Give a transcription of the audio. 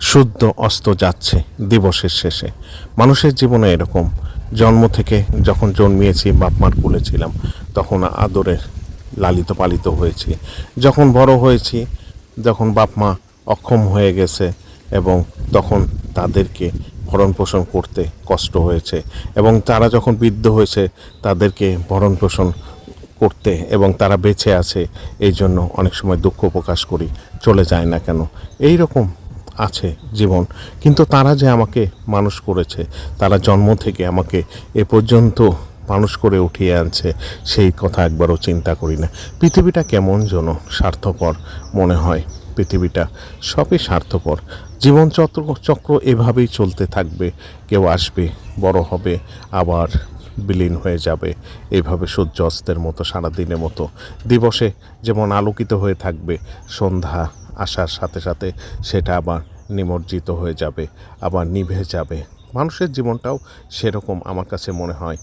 শুদ্ধ অস্ত যাচ্ছে দিবসের শেষে। মানুষের জীবনে এরকম। জন্ম থেকে যখন জন্মিয়েছি বাপ মার কুলে ছিলাম, তখন আদরে লালিত পালিত হয়েছি। যখন বড় হয়েছি, যখন বাপ মা অক্ষম হয়ে গেছে এবং তখন তাদেরকে ভরণ পোষণ করতে কষ্ট হয়েছে এবং তারা যখন বৃদ্ধ হয়েছে, তাদেরকে ভরণ পোষণ করতে এবং তারা বেঁচে আছে, এই জন্য অনেক সময় দুঃখ প্রকাশ করি, চলে যায় না কেন? এই রকম আছে জীবন। কিন্তু তারা যে আমাকে মানুষ করেছে, তারা জন্ম থেকে আমাকে এ পর্যন্ত মানুষ করে উঠিয়ে আনছে, সেই কথা একবারও চিন্তা করি না। পৃথিবীটা কেমন যেন স্বার্থপর মনে হয়। পৃথিবীটা সবই স্বার্থপর। জীবন চক্র চক্র এভাবেই চলতে থাকবে। কেউ আসবে, বড় হবে, আবার বিলীন হয়ে যাবে। এইভাবে সূর্য অস্তের মতো, সারাদিনের মতো। দিবসে যেমন আলোকিত হয়ে থাকবে, সন্ধ্যা আসার সাথে সাথে সেটা আবার নিমজ্জিত হয়ে যাবে আবার নিভে যাবে। মানুষের জীবনটাও সেরকম আমার কাছে মনে হয়।